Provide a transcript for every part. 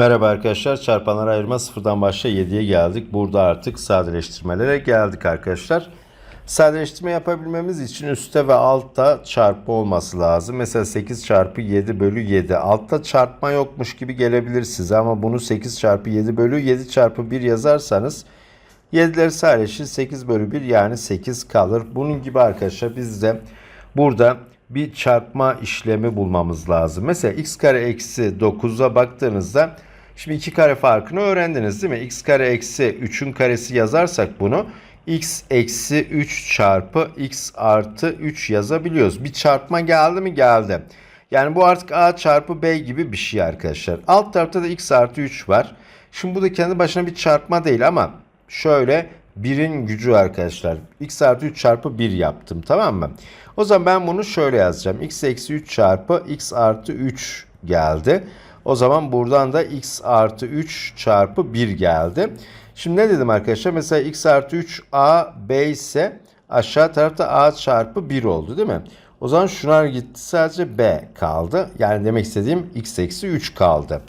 Merhaba arkadaşlar. Çarpanları ayırma sıfırdan başla 7'ye geldik. Burada artık sadeleştirmelere geldik arkadaşlar. Sadeleştirme yapabilmemiz için üstte ve altta çarpı olması lazım. Mesela 8 çarpı 7 bölü 7. Altta çarpma yokmuş gibi gelebilir size ama bunu 8 çarpı 7 bölü 7 çarpı 1 yazarsanız 7'leri sadeleşir 8 bölü 1 yani 8 kalır. Bunun gibi arkadaşlar biz de burada bir çarpma işlemi bulmamız lazım. Mesela x kare eksi 9'a baktığınızda şimdi 2 kare farkını öğrendiniz değil mi? x kare eksi 3'ün karesi yazarsak bunu x eksi 3 çarpı x artı 3 yazabiliyoruz. Bir çarpma geldi mi? Geldi. Yani bu artık a çarpı b gibi bir şey arkadaşlar. Alt tarafta da x artı 3 var. Şimdi bu da kendi başına bir çarpma değil ama şöyle 1'in gücü arkadaşlar. x artı 3 çarpı 1 yaptım tamam mı? O zaman ben bunu şöyle yazacağım. x eksi 3 çarpı x artı 3 geldi. O zaman buradan da x artı 3 çarpı 1 geldi. Şimdi ne dedim arkadaşlar? Mesela x artı 3 a b ise aşağı tarafta a çarpı 1 oldu değil mi? O zaman şunlar gitti sadece b kaldı. Yani demek istediğim x eksi 3 kaldı.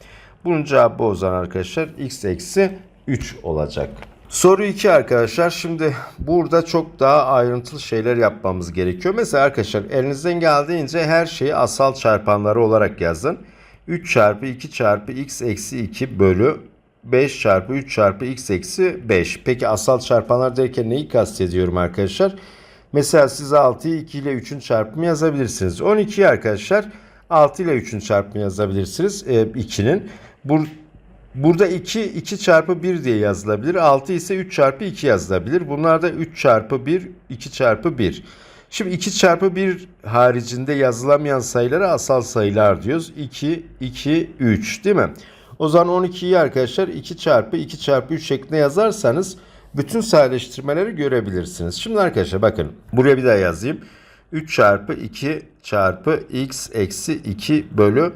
Bunun cevabı o zaman arkadaşlar x eksi 3 olacak. Soru 2 arkadaşlar. Şimdi burada çok daha ayrıntılı şeyler yapmamız gerekiyor. Mesela arkadaşlar elinizden geldiğince her şeyi asal çarpanları olarak yazın. 3 çarpı 2 çarpı x eksi 2 bölü 5 çarpı 3 çarpı x eksi 5. Peki asal çarpanlar derken neyi kastediyorum arkadaşlar? Mesela siz 6'yı 2 ile 3'ün çarpımı yazabilirsiniz. 12'yi arkadaşlar 6 ile 3'ün çarpımı yazabilirsiniz. E, 2'nin. Bur Burada 2, 2 çarpı 1 diye yazılabilir. 6 ise 3 çarpı 2 yazılabilir. Bunlar da 3 çarpı 1, 2 çarpı 1. Şimdi 2 çarpı 1 haricinde yazılamayan sayılara asal sayılar diyoruz. 2, 2, 3 değil mi? O zaman 12'yi arkadaşlar 2 çarpı 2 çarpı 3 şeklinde yazarsanız bütün sadeleştirmeleri görebilirsiniz. Şimdi arkadaşlar bakın buraya bir daha yazayım. 3 çarpı 2 çarpı x eksi 2 bölü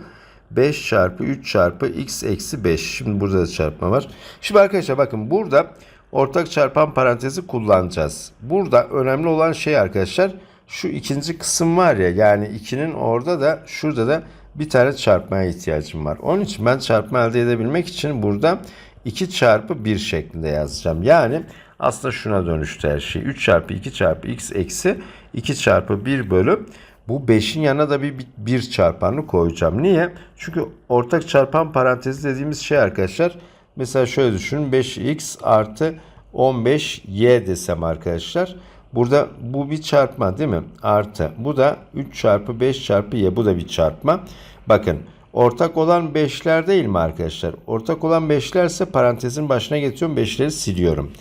5 çarpı 3 çarpı x eksi 5. Şimdi burada da çarpma var. Şimdi arkadaşlar bakın burada ortak çarpan parantezi kullanacağız. Burada önemli olan şey arkadaşlar şu ikinci kısım var ya yani 2'nin orada da şurada da bir tane çarpmaya ihtiyacım var. Onun için ben çarpma elde edebilmek için burada 2 çarpı 1 şeklinde yazacağım. Yani aslında şuna dönüştü her şey. 3 çarpı 2 çarpı x eksi 2 çarpı 1 bölü bu 5'in yanına da bir 1 çarpanını koyacağım. Niye? Çünkü ortak çarpan parantezi dediğimiz şey arkadaşlar. Mesela şöyle düşünün 5x artı 15y desem arkadaşlar. Burada bu bir çarpma değil mi? Artı. Bu da 3 çarpı 5 çarpı y. Bu da bir çarpma. Bakın ortak olan 5'ler değil mi arkadaşlar? Ortak olan 5'ler ise parantezin başına getiriyorum. 5'leri siliyorum.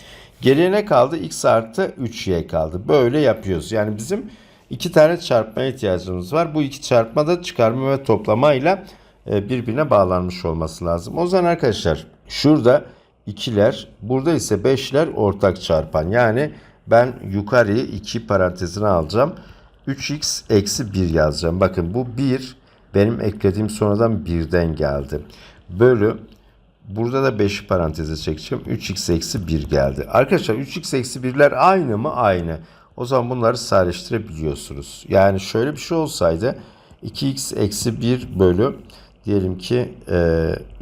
Geriye ne kaldı? x artı 3y kaldı. Böyle yapıyoruz. Yani bizim iki tane çarpmaya ihtiyacımız var. Bu iki çarpma da çıkarma ve toplamayla e, birbirine bağlanmış olması lazım. O zaman arkadaşlar şurada ikiler, burada ise 5'ler ortak çarpan. Yani ben yukarıyı 2 parantezine alacağım. 3x eksi 1 yazacağım. Bakın bu 1 benim eklediğim sonradan 1'den geldi. Bölü Burada da 5'i paranteze çekeceğim. 3x eksi 1 geldi. Arkadaşlar 3x eksi 1'ler aynı mı? Aynı. O zaman bunları sadeleştirebiliyorsunuz. Yani şöyle bir şey olsaydı 2x eksi 1 bölü diyelim ki e,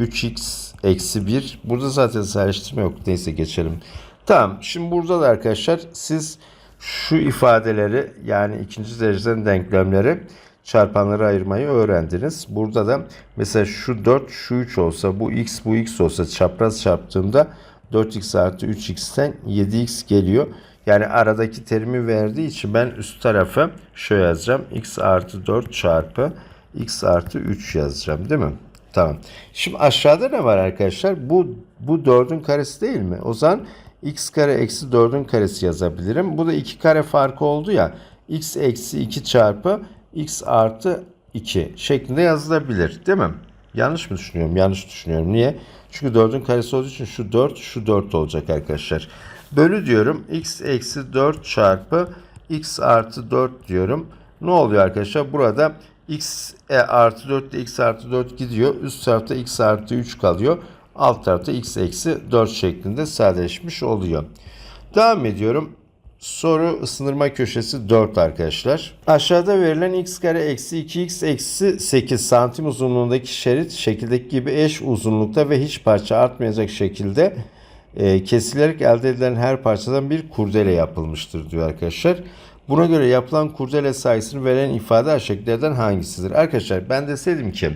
3x eksi 1. Burada zaten sadeleştirme yok. Neyse geçelim. Tamam. Şimdi burada da arkadaşlar siz şu ifadeleri yani ikinci dereceden denklemleri çarpanları ayırmayı öğrendiniz. Burada da mesela şu 4 şu 3 olsa bu x bu x olsa çapraz çarptığımda 4x artı 3x'ten 7x geliyor. Yani aradaki terimi verdiği için ben üst tarafı şöyle yazacağım. x artı 4 çarpı x artı 3 yazacağım değil mi? Tamam. Şimdi aşağıda ne var arkadaşlar? Bu bu 4'ün karesi değil mi? O zaman x kare eksi 4'ün karesi yazabilirim. Bu da 2 kare farkı oldu ya. x eksi 2 çarpı x artı 2 şeklinde yazılabilir değil mi? Yanlış mı düşünüyorum? Yanlış düşünüyorum. Niye? Çünkü 4'ün karesi olduğu için şu 4 şu 4 olacak arkadaşlar. Bölü diyorum. x eksi 4 çarpı x artı 4 diyorum. Ne oluyor arkadaşlar? Burada x e artı 4 ile x artı 4 gidiyor. Üst tarafta x artı 3 kalıyor. Alt tarafta x eksi 4 şeklinde sadeleşmiş oluyor. Devam ediyorum. Soru ısındırma köşesi 4 arkadaşlar. Aşağıda verilen x kare eksi 2x eksi 8 santim uzunluğundaki şerit şekildeki gibi eş uzunlukta ve hiç parça artmayacak şekilde e, kesilerek elde edilen her parçadan bir kurdele yapılmıştır diyor arkadaşlar. Buna göre yapılan kurdele sayısını veren ifade aşağıdakilerden hangisidir? Arkadaşlar ben deseydim ki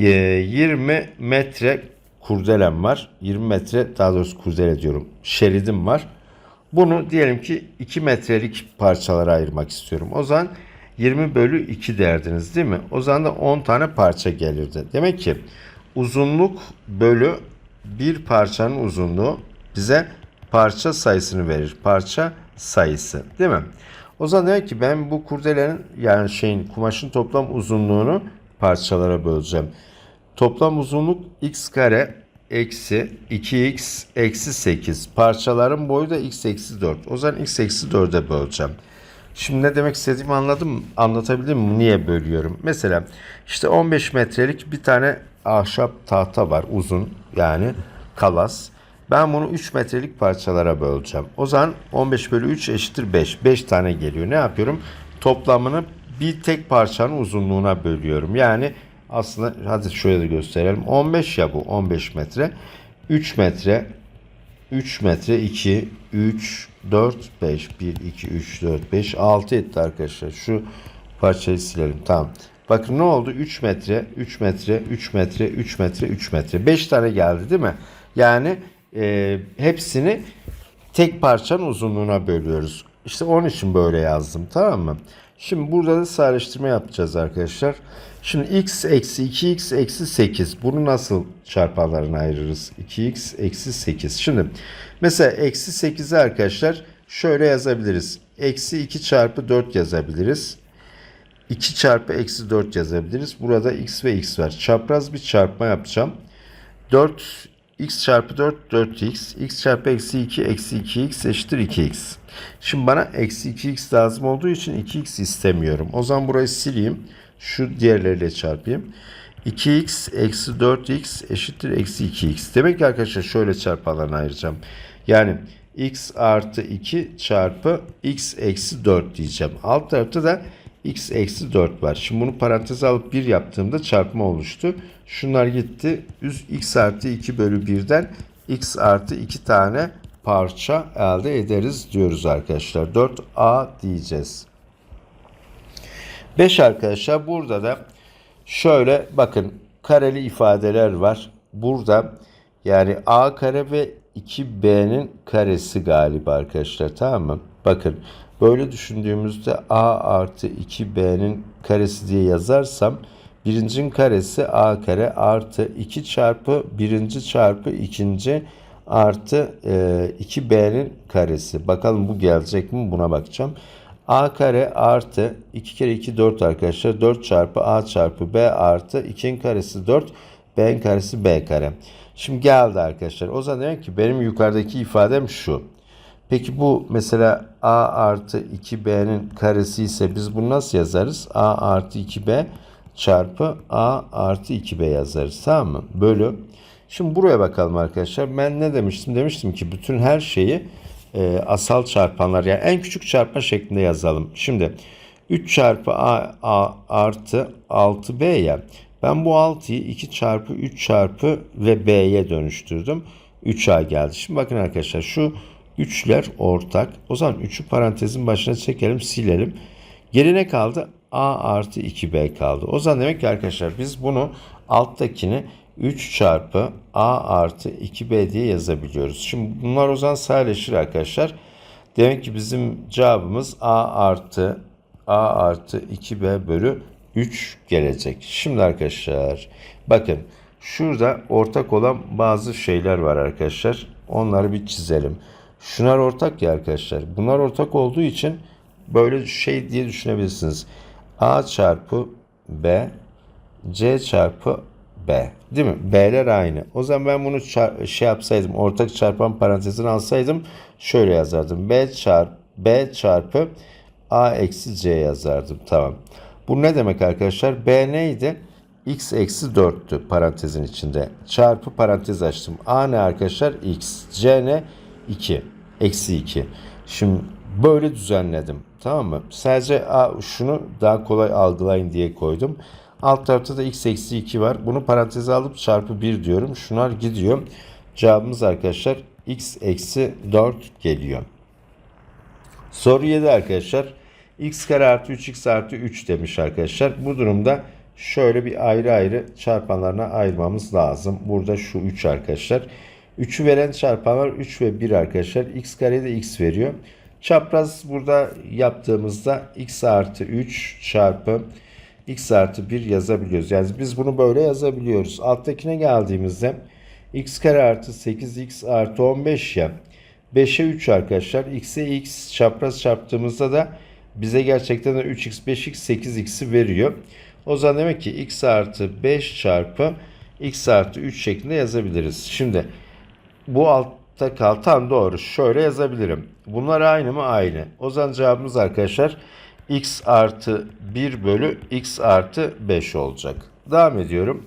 e, 20 metre kurdelem var. 20 metre daha doğrusu kurdele diyorum. Şeridim var. Bunu diyelim ki 2 metrelik parçalara ayırmak istiyorum. O zaman 20 bölü 2 derdiniz değil mi? O zaman da 10 tane parça gelirdi. Demek ki uzunluk bölü bir parçanın uzunluğu bize parça sayısını verir. Parça sayısı değil mi? O zaman demek ki ben bu kurdelenin yani şeyin kumaşın toplam uzunluğunu parçalara böleceğim. Toplam uzunluk x kare eksi 2x eksi 8. Parçaların boyu da x eksi 4. O zaman x eksi 4'e böleceğim. Şimdi ne demek istediğimi anladım? Anlatabildim mi? Niye bölüyorum? Mesela işte 15 metrelik bir tane ahşap tahta var uzun yani kalas. Ben bunu 3 metrelik parçalara böleceğim. O zaman 15 bölü 3 eşittir 5. 5 tane geliyor. Ne yapıyorum? Toplamını bir tek parçanın uzunluğuna bölüyorum. Yani aslında hadi şöyle gösterelim. 15 ya bu 15 metre. 3 metre 3 metre 2 3 4 5 1 2 3 4 5 6 etti arkadaşlar. Şu parçayı silelim. Tamam. Bakın ne oldu? 3 metre, 3 metre, 3 metre, 3 metre, 3 metre. 5 tane geldi değil mi? Yani e, hepsini tek parçanın uzunluğuna bölüyoruz. İşte onun için böyle yazdım tamam mı? Şimdi burada da sadeleştirme yapacağız arkadaşlar. Şimdi x eksi 2x eksi 8. Bunu nasıl çarpanlarına ayırırız? 2x eksi 8. Şimdi mesela eksi 8'i arkadaşlar şöyle yazabiliriz. Eksi 2 çarpı 4 yazabiliriz. 2 çarpı eksi 4 yazabiliriz. Burada x ve x var. Çapraz bir çarpma yapacağım. 4 x çarpı 4 4x. x çarpı eksi 2 eksi 2x eşittir 2x. Şimdi bana eksi 2x lazım olduğu için 2x istemiyorum. O zaman burayı sileyim. Şu diğerleriyle çarpayım. 2x eksi 4x eşittir eksi 2x. Demek ki arkadaşlar şöyle çarpanlarına ayıracağım. Yani x artı 2 çarpı x eksi 4 diyeceğim. Alt tarafta da x eksi 4 var. Şimdi bunu paranteze alıp 1 yaptığımda çarpma oluştu. Şunlar gitti. x artı 2 bölü 1'den x artı 2 tane parça elde ederiz diyoruz arkadaşlar. 4a diyeceğiz. 5 arkadaşlar burada da şöyle bakın kareli ifadeler var. Burada yani a kare ve 2b'nin karesi galiba arkadaşlar tamam mı? Bakın böyle düşündüğümüzde a artı 2b'nin karesi diye yazarsam birincinin karesi a kare artı 2 çarpı birinci çarpı ikinci artı e, 2b'nin karesi. Bakalım bu gelecek mi buna bakacağım. a kare artı 2 kere 2 4 arkadaşlar. 4 çarpı a çarpı b artı 2'nin karesi 4 b'nin karesi b kare. Şimdi geldi arkadaşlar. O zaman demek ki benim yukarıdaki ifadem şu. Peki bu mesela a artı 2b'nin karesi ise biz bunu nasıl yazarız? a artı 2b çarpı a artı 2b yazarız. Tamam mı? Bölü. Şimdi buraya bakalım arkadaşlar. Ben ne demiştim? Demiştim ki bütün her şeyi e, asal çarpanlar yani en küçük çarpma şeklinde yazalım. Şimdi 3 çarpı a, a artı 6b ya. Ben bu 6'yı 2 çarpı 3 çarpı ve b'ye dönüştürdüm. 3a geldi. Şimdi bakın arkadaşlar şu 3'ler ortak. O zaman 3'ü parantezin başına çekelim silelim. Geri ne kaldı? a artı 2b kaldı. O zaman demek ki arkadaşlar biz bunu alttakini 3 çarpı a artı 2b diye yazabiliyoruz. Şimdi bunlar o zaman sadeleşir arkadaşlar. Demek ki bizim cevabımız a artı a artı 2b bölü 3 gelecek. Şimdi arkadaşlar bakın şurada ortak olan bazı şeyler var arkadaşlar. Onları bir çizelim. Şunlar ortak ya arkadaşlar. Bunlar ortak olduğu için böyle şey diye düşünebilirsiniz. a çarpı b c çarpı B. Değil mi? B'ler aynı. O zaman ben bunu şey yapsaydım, ortak çarpan parantezini alsaydım şöyle yazardım. B çarp B çarpı A eksi C yazardım. Tamam. Bu ne demek arkadaşlar? B neydi? X eksi 4'tü parantezin içinde. Çarpı parantez açtım. A ne arkadaşlar? X. C ne? 2. Eksi 2. Şimdi Böyle düzenledim. Tamam mı? Sadece şunu daha kolay algılayın diye koydum. Alt tarafta da x eksi 2 var. Bunu paranteze alıp çarpı 1 diyorum. Şunlar gidiyor. Cevabımız arkadaşlar x eksi 4 geliyor. Soru 7 arkadaşlar. x kare artı 3x artı 3 demiş arkadaşlar. Bu durumda şöyle bir ayrı ayrı çarpanlarına ayırmamız lazım. Burada şu 3 arkadaşlar. 3'ü veren çarpanlar 3 ve 1 arkadaşlar. x kare de x veriyor. Çapraz burada yaptığımızda x artı 3 çarpı x artı 1 yazabiliyoruz. Yani biz bunu böyle yazabiliyoruz. Alttakine geldiğimizde x kare artı 8x artı 15 ya. 5'e 3 arkadaşlar. x'e x çapraz çarptığımızda da bize gerçekten de 3x, 5x, 8x'i veriyor. O zaman demek ki x artı 5 çarpı x artı 3 şeklinde yazabiliriz. Şimdi bu altta kal tam doğru. Şöyle yazabilirim. Bunlar aynı mı? Aynı. O zaman cevabımız arkadaşlar x artı 1 bölü x artı 5 olacak. Devam ediyorum.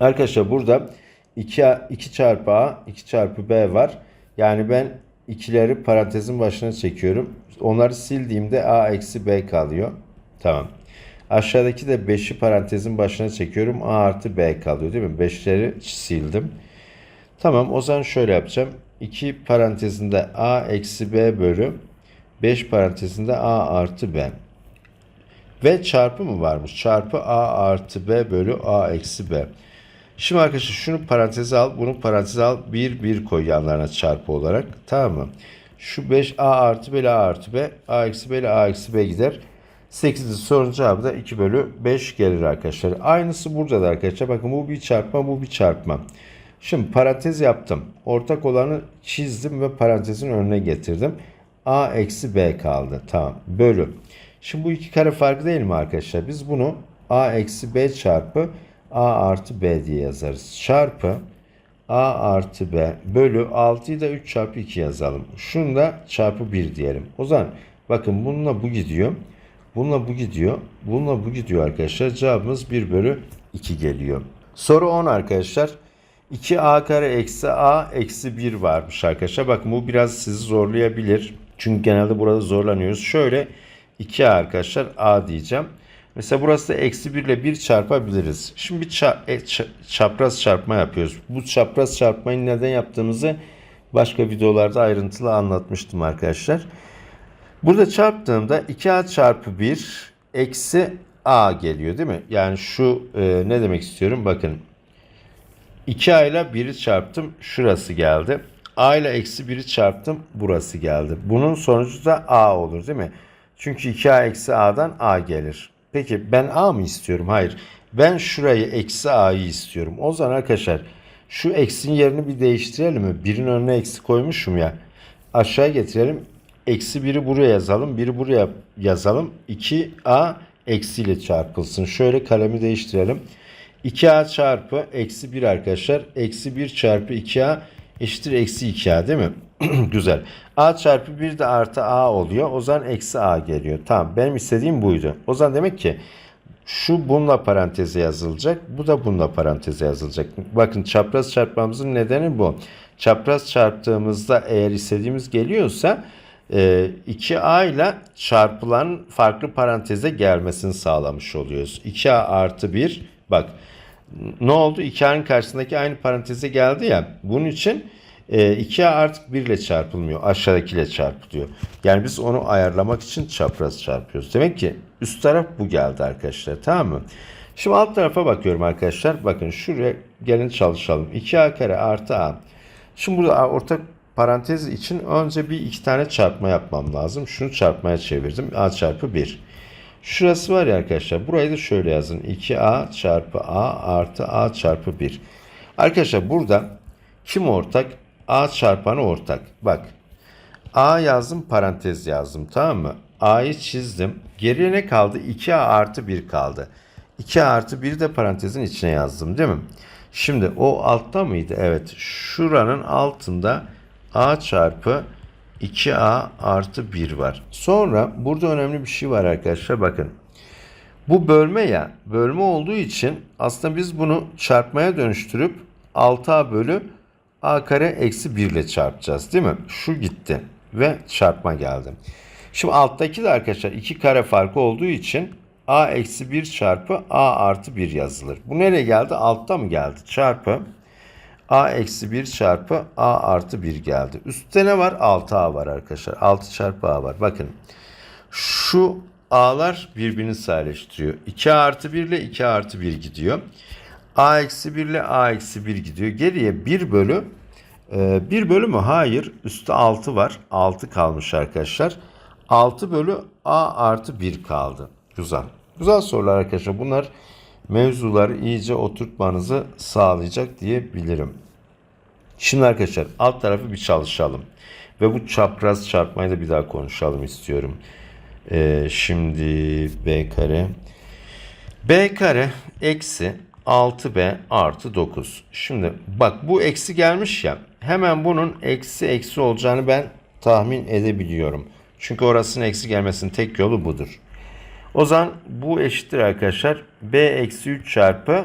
Arkadaşlar burada 2, 2 çarpı a 2 çarpı b var. Yani ben ikileri parantezin başına çekiyorum. Onları sildiğimde a eksi b kalıyor. Tamam. Aşağıdaki de 5'i parantezin başına çekiyorum. A artı B kalıyor değil mi? 5'leri sildim. Tamam o zaman şöyle yapacağım. 2 parantezinde A eksi B bölü 5 parantezinde A artı B. Ve çarpı mı varmış? Çarpı A artı B bölü A eksi B. Şimdi arkadaşlar şunu paranteze al, bunu paranteze al. 1 1 koy yanlarına çarpı olarak. Tamam mı? Şu 5 A artı B ile A artı B. A eksi B ile A eksi B gider. 8. sorunun cevabı da 2 bölü 5 gelir arkadaşlar. Aynısı burada da arkadaşlar. Bakın bu bir çarpma bu bir çarpma. Şimdi parantez yaptım. Ortak olanı çizdim ve parantezin önüne getirdim. A eksi B kaldı. Tamam. Bölü. Şimdi bu iki kare farkı değil mi arkadaşlar? Biz bunu A eksi B çarpı A artı B diye yazarız. Çarpı A artı B bölü 6'yı da 3 çarpı 2 yazalım. Şunu da çarpı 1 diyelim. O zaman bakın bununla bu gidiyor. Bununla bu gidiyor. Bununla bu gidiyor arkadaşlar. Cevabımız 1 bölü 2 geliyor. Soru 10 arkadaşlar. 2a kare eksi a eksi 1 varmış arkadaşlar. Bakın bu biraz sizi zorlayabilir. Çünkü genelde burada zorlanıyoruz. Şöyle 2a arkadaşlar a diyeceğim. Mesela burası da eksi 1 ile 1 çarpabiliriz. Şimdi bir ça- e, ça- çapraz çarpma yapıyoruz. Bu çapraz çarpmayı neden yaptığımızı başka videolarda ayrıntılı anlatmıştım arkadaşlar. Burada çarptığımda 2a çarpı 1 eksi a geliyor değil mi? Yani şu e, ne demek istiyorum? Bakın 2a ile 1'i çarptım. Şurası geldi. a ile eksi 1'i çarptım. Burası geldi. Bunun sonucu da a olur değil mi? Çünkü 2a eksi a'dan a gelir. Peki ben a mı istiyorum? Hayır. Ben şurayı eksi a'yı istiyorum. O zaman arkadaşlar şu eksin yerini bir değiştirelim mi? Birin önüne eksi koymuşum ya. Aşağı getirelim. Eksi biri buraya yazalım. Biri buraya yazalım. 2a eksiyle çarpılsın. Şöyle kalemi değiştirelim. 2a çarpı eksi 1 arkadaşlar. Eksi 1 çarpı 2a eşittir eksi 2a değil mi? Güzel. a çarpı 1 de artı a oluyor. O zaman eksi a geliyor. Tamam benim istediğim buydu. O zaman demek ki şu bununla paranteze yazılacak. Bu da bununla paranteze yazılacak. Bakın çapraz çarpmamızın nedeni bu. Çapraz çarptığımızda eğer istediğimiz geliyorsa 2a ile çarpılan farklı paranteze gelmesini sağlamış oluyoruz. 2a artı 1 bak ne oldu? 2a'nın karşısındaki aynı paranteze geldi ya. Bunun için 2a artık 1 ile çarpılmıyor. Aşağıdakiyle çarpılıyor. Yani biz onu ayarlamak için çapraz çarpıyoruz. Demek ki üst taraf bu geldi arkadaşlar. Tamam mı? Şimdi alt tarafa bakıyorum arkadaşlar. Bakın şuraya gelin çalışalım. 2a kare artı a. Şimdi burada ortak parantez için önce bir iki tane çarpma yapmam lazım. Şunu çarpmaya çevirdim. a çarpı 1. Şurası var ya arkadaşlar. Burayı da şöyle yazın. 2a çarpı a artı a çarpı 1. Arkadaşlar burada kim ortak? a çarpanı ortak. Bak. a yazdım parantez yazdım tamam mı? a'yı çizdim. Geriye ne kaldı? 2a artı 1 kaldı. 2 artı 1 de parantezin içine yazdım değil mi? Şimdi o altta mıydı? Evet. Şuranın altında a çarpı 2a artı 1 var. Sonra burada önemli bir şey var arkadaşlar. Bakın. Bu bölme ya. Bölme olduğu için aslında biz bunu çarpmaya dönüştürüp 6a bölü a kare eksi 1 ile çarpacağız değil mi? Şu gitti. ve çarpma geldi. Şimdi alttaki de arkadaşlar iki kare farkı olduğu için a eksi 1 çarpı a artı 1 yazılır. Bu nereye geldi? Altta mı geldi? Çarpı a eksi 1 çarpı a artı 1 geldi. Üstte ne var? 6a var arkadaşlar. 6 çarpı a var. Bakın şu a'lar birbirini sadeleştiriyor. 2 artı 1 ile 2 artı 1 gidiyor. a eksi 1 ile a eksi 1 gidiyor. Geriye 1 bölü e, 1 bölü mü? Hayır. Üstte 6 var. 6 kalmış arkadaşlar. 6 bölü a artı 1 kaldı. Güzel. Güzel sorular arkadaşlar. Bunlar mevzuları iyice oturtmanızı sağlayacak diyebilirim. Şimdi arkadaşlar alt tarafı bir çalışalım. Ve bu çapraz çarpmayı da bir daha konuşalım istiyorum. Ee, şimdi b kare. b kare eksi 6b artı 9. Şimdi bak bu eksi gelmiş ya. Hemen bunun eksi eksi olacağını ben tahmin edebiliyorum. Çünkü orasının eksi gelmesinin tek yolu budur. O zaman bu eşittir arkadaşlar. b eksi 3 çarpı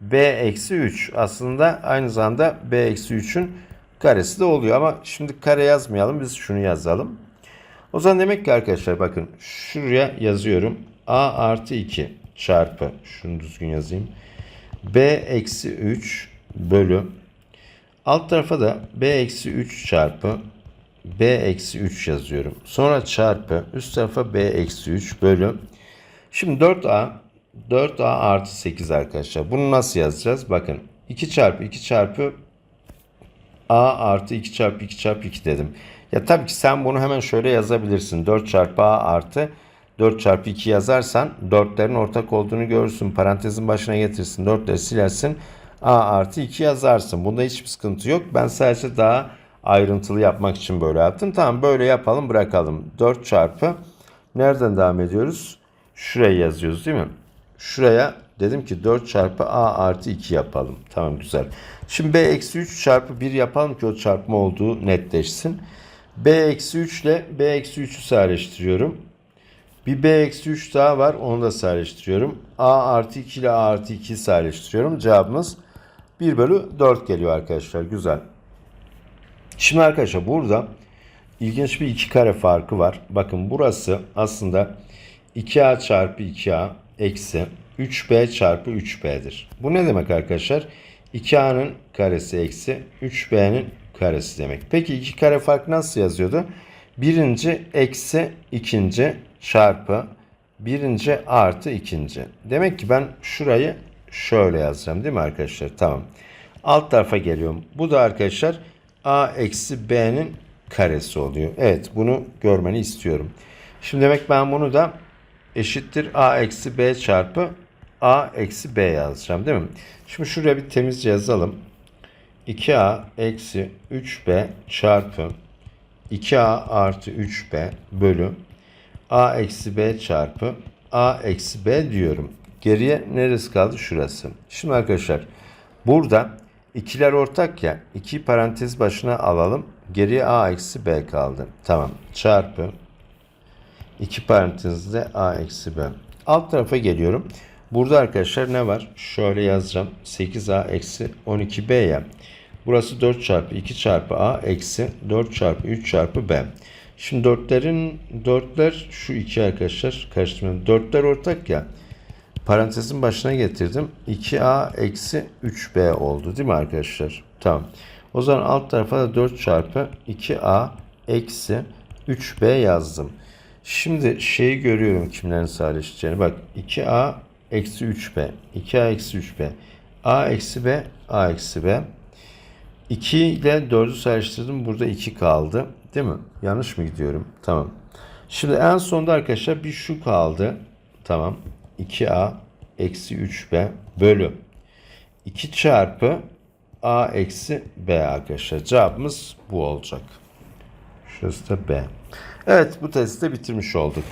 b eksi 3. Aslında aynı zamanda b eksi 3'ün karesi de oluyor. Ama şimdi kare yazmayalım. Biz şunu yazalım. O zaman demek ki arkadaşlar bakın şuraya yazıyorum. a artı 2 çarpı şunu düzgün yazayım. b eksi 3 bölü alt tarafa da b eksi 3 çarpı b eksi 3 yazıyorum. Sonra çarpı üst tarafa b eksi 3 bölü. Şimdi 4a 4a artı 8 arkadaşlar. Bunu nasıl yazacağız? Bakın 2 çarpı 2 çarpı a artı 2 çarpı 2 çarpı 2 dedim. Ya tabii ki sen bunu hemen şöyle yazabilirsin. 4 çarpı a artı 4 çarpı 2 yazarsan 4'lerin ortak olduğunu görürsün. Parantezin başına getirsin. 4'leri silersin. a artı 2 yazarsın. Bunda hiçbir sıkıntı yok. Ben sadece daha ayrıntılı yapmak için böyle yaptım. Tamam böyle yapalım bırakalım. 4 çarpı nereden devam ediyoruz? Şuraya yazıyoruz değil mi? Şuraya dedim ki 4 çarpı a artı 2 yapalım. Tamam güzel. Şimdi b eksi 3 çarpı 1 yapalım ki o çarpma olduğu netleşsin. b eksi 3 ile b eksi 3'ü sadeleştiriyorum. Bir b eksi 3 daha var onu da sadeleştiriyorum. a artı 2 ile a artı 2'yi sadeleştiriyorum. Cevabımız 1 bölü 4 geliyor arkadaşlar. Güzel. Şimdi arkadaşlar burada ilginç bir iki kare farkı var. Bakın burası aslında 2a çarpı 2a eksi 3b çarpı 3b'dir. Bu ne demek arkadaşlar? 2a'nın karesi eksi 3b'nin karesi demek. Peki iki kare fark nasıl yazıyordu? Birinci eksi ikinci çarpı birinci artı ikinci. Demek ki ben şurayı şöyle yazacağım değil mi arkadaşlar? Tamam. Alt tarafa geliyorum. Bu da arkadaşlar a eksi b'nin karesi oluyor. Evet bunu görmeni istiyorum. Şimdi demek ben bunu da eşittir a eksi b çarpı a eksi b yazacağım değil mi? Şimdi şuraya bir temizce yazalım. 2a eksi 3b çarpı 2a artı 3b bölü a eksi b çarpı a eksi b diyorum. Geriye neresi kaldı? Şurası. Şimdi arkadaşlar burada ikiler ortak ya. iki parantez başına alalım. Geriye a eksi b kaldı. Tamam. Çarpı 2 parantezde a eksi b. Alt tarafa geliyorum. Burada arkadaşlar ne var? Şöyle yazacağım. 8a eksi 12b ya. Burası 4 çarpı 2 çarpı a eksi 4 çarpı 3 çarpı b. Şimdi dörtlerin dörtler şu iki arkadaşlar karıştırmayalım. Dörtler ortak ya. Parantezin başına getirdim. 2a eksi 3b oldu değil mi arkadaşlar? Tamam. O zaman alt tarafa da 4 çarpı 2a eksi 3b yazdım. Şimdi şeyi görüyorum kimlerin sadeleşeceğini. Bak 2a eksi 3b. 2a eksi 3b. a eksi b. a eksi b. 2 ile 4'ü sadeleştirdim. Burada 2 kaldı. Değil mi? Yanlış mı gidiyorum? Tamam. Şimdi en sonda arkadaşlar bir şu kaldı. Tamam. 2a eksi 3b bölü 2 çarpı a eksi b arkadaşlar. Cevabımız bu olacak. Şurası da b. Evet bu testi de bitirmiş olduk.